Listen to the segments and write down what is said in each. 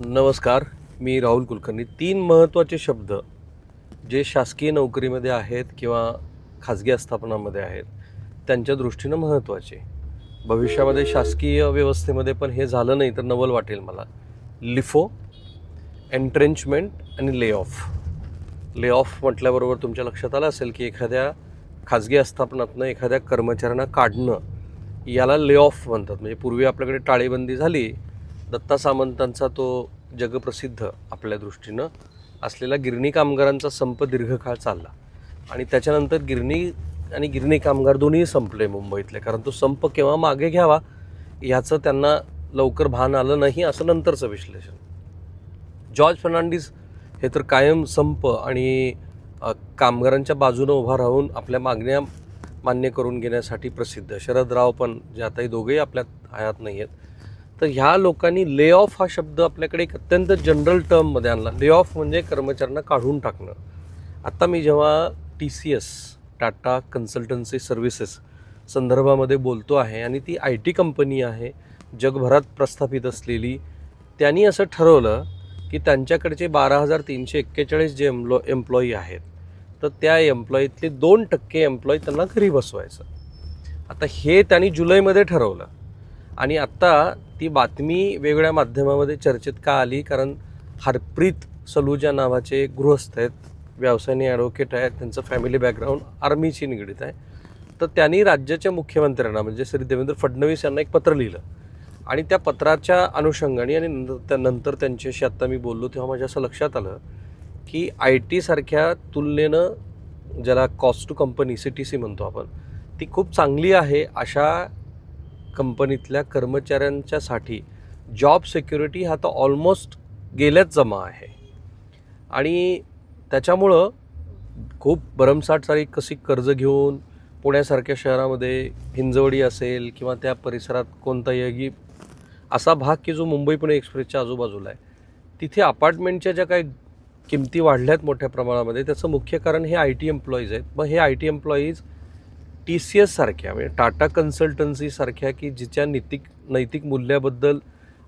नमस्कार मी राहुल कुलकर्णी. तीन महत्त्वाचे शब्द जे शासकीय नोकरीमध्ये आहेत किंवा खाजगी आस्थापनामध्ये आहेत त्यांच्या दृष्टीनं महत्त्वाचे. भविष्यामध्ये शासकीय व्यवस्थेमध्ये पण हे झालं नाही तर नवल वाटेल मला. लिफो एन्ट्रेंचमेंट आणि ले ऑफ ले ऑफ म्हटल्याबरोबर तुमच्या लक्षात आलं असेल की एखाद्या खाजगी आस्थापनातनं एखाद्या कर्मचाऱ्यांना काढणं याला ले ऑफ म्हणतात. म्हणजे पूर्वी आपल्याकडे टाळेबंदी झाली दत्ता सामंतांचा तो जगप्रसिद्ध आपल्या दृष्टीनं असलेला गिरणी कामगारांचा संप दीर्घकाळ चालला. आणि त्याच्यानंतर गिरणी आणि गिरणी कामगार दोन्ही संपले मुंबईतले. कारण तो संप केव्हा मागे घ्यावा ह्याचं त्यांना लवकर भान आलं नाही असं नंतरचं विश्लेषण. जॉर्ज फर्नांडिस हे तर कायम संप आणि कामगारांच्या बाजूनं उभा राहून आपल्या मागण्या मान्य करून घेण्यासाठी प्रसिद्ध. शरदराव पण जे आताही दोघेही आपल्या हयात नाही आहेत तर ह्या लोकांनी ले ऑफ हा शब्द आपल्याकडे एक अत्यंत जनरल टर्ममध्ये आणला. ले ऑफ म्हणजे कर्मचाऱ्यांना काढून टाकणं. आत्ता मी जेव्हा T C S Tata consultancy services संदर्भामध्ये बोलतो आहे आणि ती आय टी कंपनी आहे जगभरात प्रस्थापित असलेली त्यांनी असं ठरवलं की त्यांच्याकडचे बारा हजार तीनशे एक्केचाळीस जे एम्प्लॉ एम्प्लॉई आहेत तर त्या एम्प्लॉईतले दोन टक्के एम्प्लॉई त्यांना घरी बसवायचं. आता हे त्यांनी जुलैमध्ये ठरवलं. आणि आत्ता ती बातमी वेगवेगळ्या माध्यमामध्ये चर्चेत का आली? कारण हरप्रीत सलूजा नावाचे गृहस्थ आहेत व्यवसायाने ॲडव्होकेट आहेत त्यांचं फॅमिली बॅकग्राऊंड आर्मीशी निगडीत आहे. तर त्यांनी राज्याच्या मुख्यमंत्र्यांना म्हणजे श्री देवेंद्र फडणवीस यांना एक पत्र लिहिलं. आणि त्या पत्राच्या अनुषंगाने आणि नंतर त्यानंतर त्यांच्याशी आत्ता मी बोललो तेव्हा माझ्या असं लक्षात आलं की आय टीसारख्या तुलनेनं ज्याला cost to company C T C म्हणतो आपण ती खूप चांगली आहे अशा कंपनीतल्या कर्मचाऱ्यांच्यासाठी जॉब सिक्युरिटी हा तर ऑलमोस्ट गेल्याच जमा आहे. आणि त्याच्यामुळं खूप भरमसाठ सारी कशी कर्ज घेऊन पुण्यासारख्या शहरामध्ये हिंजवडी असेल किंवा त्या परिसरात कोणताही असा भाग की जो मुंबई पुणे एक्सप्रेसच्या आजूबाजूला आहे. तिथे अपार्टमेंटच्या ज्या काही किमती वाढल्यात मोठ्या प्रमाणामध्ये त्याचं मुख्य कारण हे आय टी एम्प्लॉईज आहेत. मग हे I T employees T C S सारख्या म्हणजे टाटा कन्सल्टन्सीसारख्या की जिच्या नैतिक नैतिक मूल्याबद्दल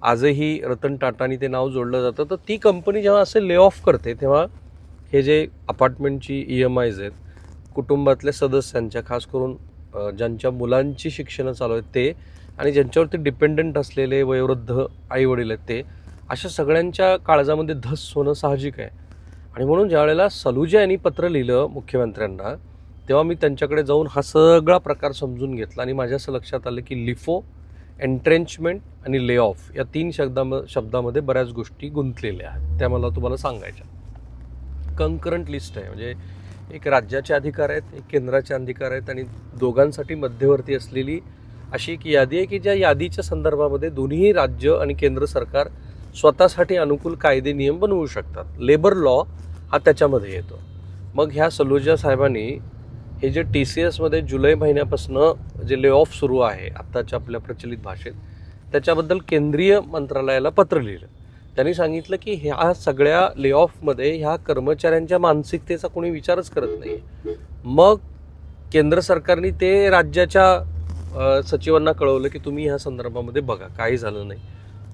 आजही रतन टाटानी ते नाव जोडलं जातं तर ती कंपनी जेव्हा असे ले ऑफ करते तेव्हा हे जे अपार्टमेंटची ई एम आयज आहेत कुटुंबातल्या सदस्यांच्या खास करून ज्यांच्या मुलांची शिक्षणं चालू आहेत ते आणि ज्यांच्यावरती डिपेंडंट असलेले वयोवृद्ध आईवडील आहेत ते अशा सगळ्यांच्या काळजामध्ये धस होणं साहजिक आहे. आणि म्हणून ज्यावेळेला सलुजा यांनी पत्र लिहिलं मुख्यमंत्र्यांना तेव्हा मी त्यांच्याकडे जाऊन हा सगळा प्रकार समजून घेतला आणि माझ्या असं लक्षात आलं की लिफो एन्ट्रेंचमेंट आणि ले ऑफ या तीन शब्दाम शब्दामध्ये बऱ्याच गोष्टी गुंतलेल्या आहेत. त्या मला तुम्हाला सांगायच्या कंकरंट लिस्ट आहे. म्हणजे एक राज्याचे अधिकार आहेत एक केंद्राचे अधिकार आहेत आणि दोघांसाठी मध्यवर्ती असलेली अशी एक यादी आहे की ज्या यादीच्या संदर्भामध्ये दोन्ही राज्य आणि केंद्र सरकार स्वतःसाठी अनुकूल कायदे नियम बनवू शकतात. लेबर लॉ हा त्याच्यामध्ये येतो. मग ह्या सलोजा साहेबांनी हे जे टी सी एसमध्ये जुलै महिन्यापासून जे ले ऑफ सुरू आहे आत्ताच्या आपल्या प्रचलित भाषेत त्याच्याबद्दल केंद्रीय मंत्रालयाला पत्र लिहिलं. त्यांनी सांगितलं की ह्या सगळ्या ले ऑफमध्ये ह्या कर्मचाऱ्यांच्या मानसिकतेचा कोणी विचारच करत नाही मग केंद्र सरकारने ते राज्याच्या सचिवांना कळवलं की तुम्ही ह्या संदर्भामध्ये बघा काही झालं नाही.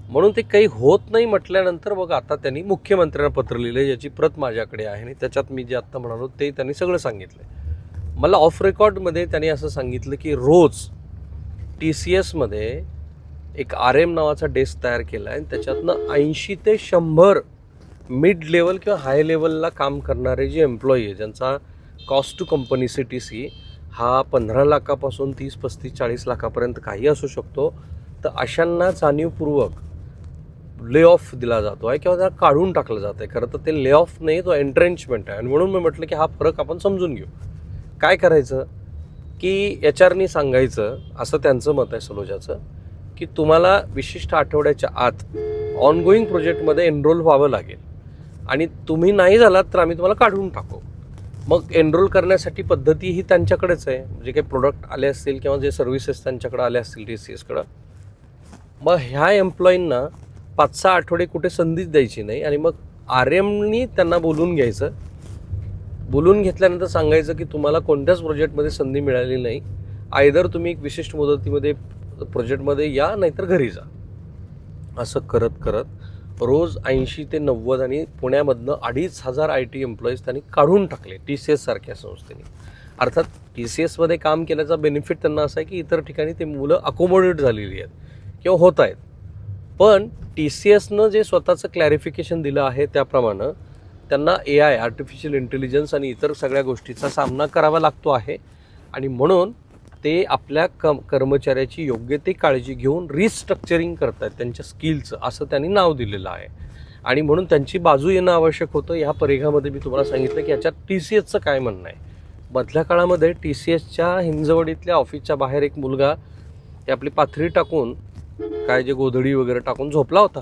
म्हणून ते काही होत नाही म्हटल्यानंतर मग आता त्यांनी मुख्यमंत्र्यांना पत्र लिहिलं याची प्रत माझ्याकडे आहे आणि त्याच्यात मी जे आत्ता म्हणालो ते त्यांनी सगळं सांगितलं मला ऑफ रेकॉर्डमध्ये त्यांनी असं सांगितलं की रोज टी सी एसमध्ये एक आर एम नावाचा डेस्क तयार केला आहे आणि त्याच्यातनं ऐंशी ते शंभर मिड लेवल किंवा हाय लेवलला काम करणारे जे एम्प्लॉई आहे ज्यांचा cost to company C T C हा पंधरा लाखापासून तीस पस्तीस चाळीस लाखापर्यंत काही असू शकतो. तर अशांना जाणीवपूर्वक ले ऑफ दिला जातो आहे किंवा त्याला काढून टाकलं जातं आहे खरं तर ते ले ऑफ नाही तो एन्ट्रेंचमेंट आहे. आणि म्हणून मी म्हटलं की हा फरक आपण समजून घेऊ. काय करायचं? की एच आरनी सांगायचं असं त्यांचं मत आहे सलोजाचं की तुम्हाला विशिष्ट आठवड्याच्या आत ऑनगोईंग प्रोजेक्टमध्ये एनरोल व्हावं लागेल. आणि तुम्ही नाही झालात तर आम्ही तुम्हाला काढून टाकू. मग एनरोल करण्यासाठी पद्धती ही त्यांच्याकडेच आहे. जे काही प्रोडक्ट आले असतील किंवा जे सर्व्हिसेस त्यांच्याकडे आले असतील डी सी एसकडं मग ह्या एम्प्लॉईंना पाच सहा आठवडे कुठे संधीच द्यायची नाही आणि मग आर एमनी त्यांना बोलून घ्यायचं बोलून घेतल्यानंतर सांगायचं की तुम्हाला कोणत्याच प्रोजेक्टमध्ये संधी मिळाली नाही. आयदर तुम्ही एक विशिष्ट मुदतीमध्ये प्रोजेक्टमध्ये या नाहीतर घरी जा. असं करत करत रोज ऐंशी ते नव्वद आणि पुण्यामधनं अडीच हजार आय टी एम्प्लॉईज त्यांनी काढून टाकले टी सी एससारख्या संस्थेने. अर्थात टी सी एसमध्ये काम केल्याचा बेनिफिट त्यांना असा आहे की इतर ठिकाणी ते मुलं अकोमोडेट झालेली आहेत किंवा होत आहेत. पण टी सी एसनं जे स्वतःचं क्लॅरिफिकेशन दिलं आहे त्याप्रमाणे त्यांना ए आय आर्टिफिशियल इंटेलिजन्स आणि इतर सगळ्या गोष्टीचा सामना करावा लागतो आहे. आणि म्हणून ते आपल्या कम कर्मचाऱ्याची योग्य ते काळजी घेऊन रिस्ट्रक्चरिंग करतात त्यांच्या स्किलचं असं त्यांनी नाव दिलेलं आहे. आणि म्हणून त्यांची बाजू येणं आवश्यक होतं. ह्या परिघामध्ये मी तुम्हाला सांगितलं की याच्यात टी सी एसचं काय म्हणणं आहे? मधल्या काळामध्ये टी सी एसच्या हिंजवडीतल्या ऑफिसच्या बाहेर एक मुलगा ते आपली पाथरी टाकून काय जे गोधडी वगैरे टाकून झोपला होता.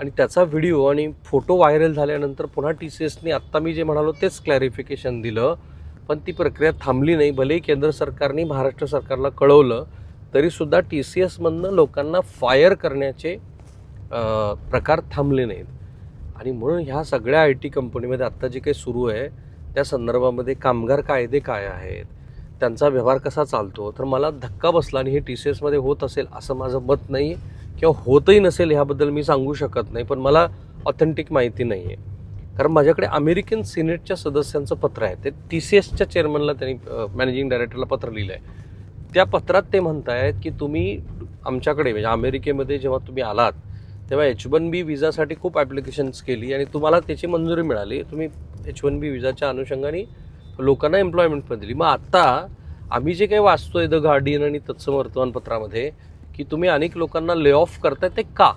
आणि त्याचा व्हिडिओ आणि फोटो व्हायरल झाल्यानंतर पुन्हा टी सी एसने आत्ता मी जे म्हणालो तेच क्लॅरिफिकेशन दिलं. पण ती प्रक्रिया थांबली नाही. भलेही केंद्र सरकारने महाराष्ट्र सरकारला कळवलं तरीसुद्धा टी सी एसमधनं लोकांना फायर करण्याचे प्रकार थांबले नाहीत. आणि म्हणून ह्या सगळ्या आय टी कंपनीमध्ये आत्ता जे काही सुरू आहे त्या संदर्भामध्ये कामगार कायदे काय आहेत त्यांचा व्यवहार कसा चालतो तर मला धक्का बसला आणि हे टी सी एसमध्ये होत असेल असं माझं मत नाही किंवा होतही नसेल ह्याबद्दल मी सांगू शकत नाही पण मला ऑथेंटिक माहिती नाही आहे कारण माझ्याकडे अमेरिकन सिनेटच्या सदस्यांचं पत्र आहे. ते टी सी एसच्या चेअरमनला त्यांनी मॅनेजिंग डायरेक्टरला पत्र लिहिलं आहे त्या पत्रात ते म्हणतायत की तुम्ही आमच्याकडे म्हणजे अमेरिकेमध्ये जेव्हा तुम्ही आलात तेव्हा एच वन बी विजासाठी खूप ॲप्लिकेशन्स केली आणि तुम्हाला त्याची मंजुरी मिळाली. तुम्ही एच वन बी विजाच्या अनुषंगाने लोकांना एम्प्लॉयमेंट पण दिली. मग आत्ता आम्ही जे काही वाचतोय द गार्डियन आणि तत्सम वर्तमानपत्रामध्ये की तुम्ही अनेक लोकांना ले ऑफ करताय ते का?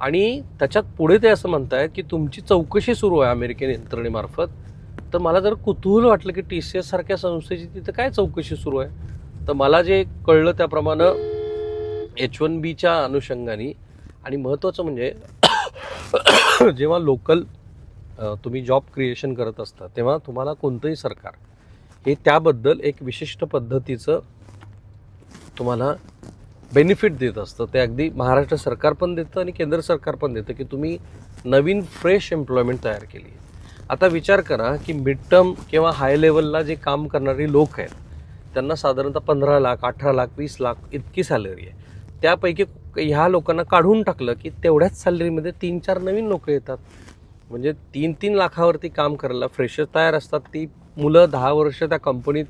आणि त्याच्यात पुढे ते असं म्हणतायत की तुमची चौकशी सुरू आहे अमेरिकन यंत्रणेमार्फत. तर मला जर कुतूहल वाटलं की टी सी एस सारख्या संस्थेची तिथं काय चौकशी सुरू आहे? तर मला जे कळलं त्याप्रमाणे एच वन बीच्या अनुषंगाने आणि महत्त्वाचं म्हणजे जेव्हा लोकल तुम्ही जॉब क्रिएशन करत असता तेव्हा तुम्हाला कोणतंही सरकार हे त्याबद्दल एक विशिष्ट पद्धतीचं तुम्हाला बेनिफिट देत असतं. ते अगदी महाराष्ट्र सरकार पण देतं आणि केंद्र सरकार पण देतं की तुम्ही नवीन फ्रेश एम्प्लॉयमेंट तयार केली आता विचार करा की मिड टर्म किंवा हाय लेवलला जे काम करणारी लोक आहेत त्यांना साधारणतः पंधरा लाख अठरा लाख वीस लाख इतकी सॅलरी आहे. त्यापैकी ह्या लोकांना काढून टाकलं की तेवढ्याच सॅलरीमध्ये तीन चार नवीन लोक येतात. म्हणजे तीन तीन लाखावरती काम करायला फ्रेशर तयार असतात. ती मुलं दहा वर्ष त्या कंपनीत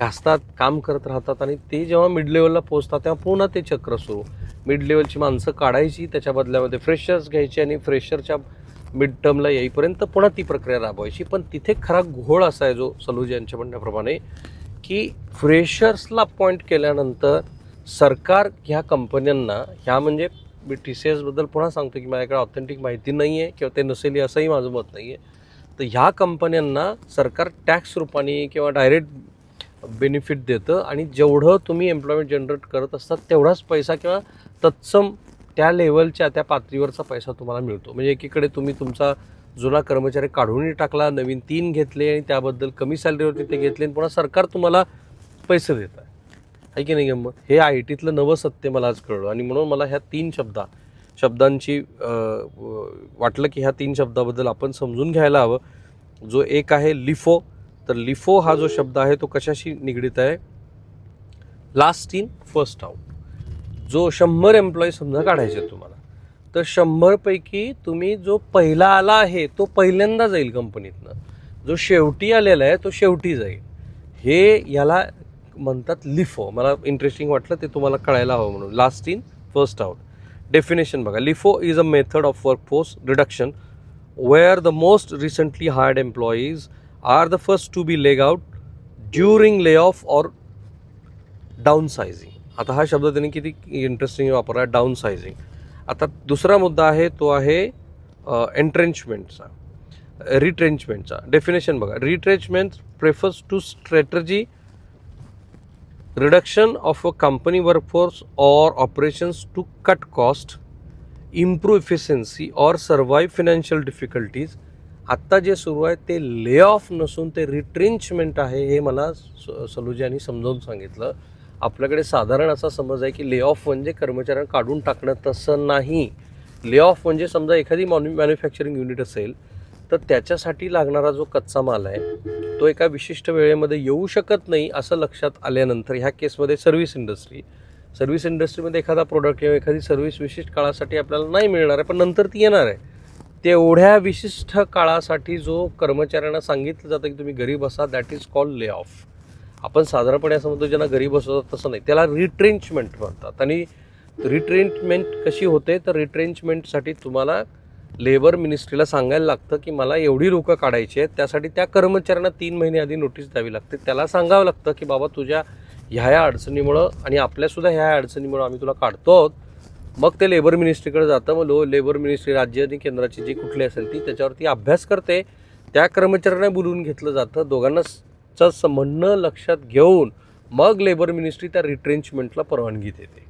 घासतात काम करत राहतात आणि ते जेव्हा मिड लेवलला पोहोचतात तेव्हा पुन्हा ते चक्र सुरू. मिड लेवलची माणसं काढायची त्याच्या बदल्यामध्ये फ्रेशर्स घ्यायची आणि फ्रेशरच्या मिड टर्मला येईपर्यंत पुन्हा ती प्रक्रिया राबवायची. पण तिथे खरा घोळ असा आहे जो सलूज यांच्या म्हणण्याप्रमाणे की फ्रेशर्सला अपॉइंट केल्यानंतर सरकार ह्या कंपन्यांना ह्या म्हणजे मी टी सी एसबद्दल पुन्हा सांगतो की माझ्याकडे ऑथेंटिक माहिती नाही आहे किंवा ते नसेल असंही माझं मत नाही आहे तर ह्या कंपन्यांना सरकार टॅक्स रूपाने किंवा डायरेक्ट बेनिफिट देतं आणि जेवढं तुम्ही एम्प्लॉयमेंट जनरेट करत असतात तेवढाच पैसा किंवा तत्सम त्या लेवलच्या त्या पातळीवरचा पैसा तुम्हाला मिळतो. म्हणजे एकीकडे तुम्ही तुमचा जुना कर्मचारी काढूनही टाकला नवीन तीन घेतले आणि त्याबद्दल कमी सॅलरीवरती ते घेतले आणि पुन्हा सरकार तुम्हाला पैसे देत आहे. आहे की नाही गंमत? हे आय टीतलं नवं सत्य मला आज कळलं आणि म्हणून मला ह्या तीन शब्दा शब्दांची वाटलं की ह्या तीन शब्दाबद्दल आपण समजून घ्यायला हवं. जो एक आहे लिफो तर लिफो हा जो शब्द आहे तो कशाशी निगडीत आहे? लास्ट इन फर्स्ट आउट जो शंभर एम्प्लॉई समजा काढायचे तुम्हाला तर शंभरपैकी तुम्ही जो पहिला आला आहे तो पहिल्यांदा जाईल कंपनीतनं. जो शेवटी आलेला आहे तो शेवटी जाईल. हे याला म्हणतात लिफो. मला इंटरेस्टिंग वाटलं ते तुम्हाला कळायला हवं म्हणून. Last in first out definition बघा. LIFO is a method of work force reduction where the most recently hired employees are the first to be laid out during layoff or downsizing. आता हा शब्द त्यांनी किती इंटरेस्टिंग वापरला down sizing आता दुसरा मुद्दा आहे तो आहे एंट्रेंचमेंटचा रिट्रेंचमेंटचा डेफिनेशन बघा. Retrenchment prefers to strategy reduction of a company workforce or operations to cut cost improve efficiency or survive financial difficulties आत्ता जे सुरू आहे ते ले ऑफ नसून ते रिट्रेंचमेंट आहे हे मला स- यांनी समजावून सांगितलं. आपल्याकडे साधारण असा समज आहे की ले ऑफ म्हणजे कर्मचाऱ्यांना काढून टाकणं तसं नाही. ले ऑफ म्हणजे समजा एखादी मॉन्यु मॅन्युफॅक्चरिंग युनिट असेल तर त्याच्यासाठी लागणारा जो कच्चा माल आहे तो एका विशिष्ट वेळेमध्ये येऊ शकत नाही असं लक्षात आल्यानंतर ह्या केसमध्ये सर्व्हिस इंडस्ट्री सर्व्हिस इंडस्ट्रीमध्ये एखादा प्रोडक्ट किंवा एखादी सर्व्हिस विशिष्ट काळासाठी आपल्याला नाही मिळणार आहे पण नंतर ती येणार आहे. तेवढ्या विशिष्ट काळासाठी जो कर्मचाऱ्यांना सांगितलं जातं की तुम्ही घरी बसा that is call lay off आपण साधारणपणे असं म्हणतो ज्यांना घरी बसवतात तसं नाही त्याला रिट्रेंचमेंट म्हणतात. आणि रिट्रेंचमेंट कशी होते तर रिट्रेंचमेंटसाठी तुम्हाला लेबर मिनिस्ट्रीला सांगायला लागतं की मला एवढी लोकं काढायची आहेत त्यासाठी त्या कर्मचाऱ्यांना तीन महिने आधी नोटीस द्यावी लागते. त्याला सांगावं लागतं की बाबा तुझ्या ह्या ह्या अडचणीमुळं आणि आपल्यासुद्धा ह्या ह्या अडचणीमुळं आम्ही तुला काढतो आहोत मग ते लेबर मिनिस्ट्रीकडे जातं. मग लो लेबर मिनिस्ट्री राज्य आणि केंद्राची जी कुठली असेल ती त्याच्यावरती अभ्यास करते. त्या कर्मचाऱ्यांना बोलवून घेतलं जातं. दोघांना म्हणणं लक्षात घेऊन मग लेबर मिनिस्ट्री त्या रिट्रेंचमेंटला परवानगी देते.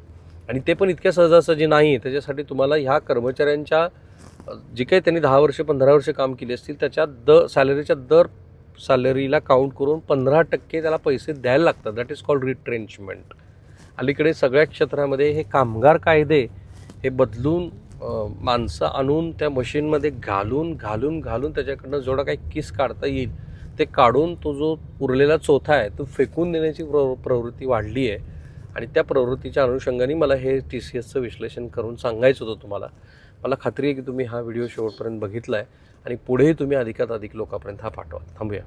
आणि ते पण इतक्या सहजासहजी नाही. त्याच्यासाठी तुम्हाला ह्या कर्मचाऱ्यांच्या जे काही त्यांनी दहा वर्ष पंधरा वर्ष काम केली असतील त्याच्या द सॅलरीच्या दर सॅलरीला काउंट करून पंधरा टक्के त्याला पैसे द्यायला लागतात. दॅट इज कॉल्ड रिट्रेंचमेंट अलीकडे सगळ्या क्षेत्रामध्ये हे कामगार कायदे हे बदलून माणसं आणून त्या मशीनमध्ये घालून घालून घालून त्याच्याकडनं जेवढा काही किस काढता येईल ते काढून तो जो उरलेला चोथा आहे तो फेकून देण्याची प्र प्रवृत्ती वाढली आहे. आणि त्या प्रवृत्तीच्या अनुषंगाने मला हे टी सी एसचं विश्लेषण करून सांगायचं होतं तुम्हाला. मला खात्री आहे की तुम्ही हा व्हिडिओ शेवटपर्यंत बघितला आहे आणि पुढेही तुम्ही अधिकात अधिक लोकांपर्यंत हा पाठवा. थांबूया.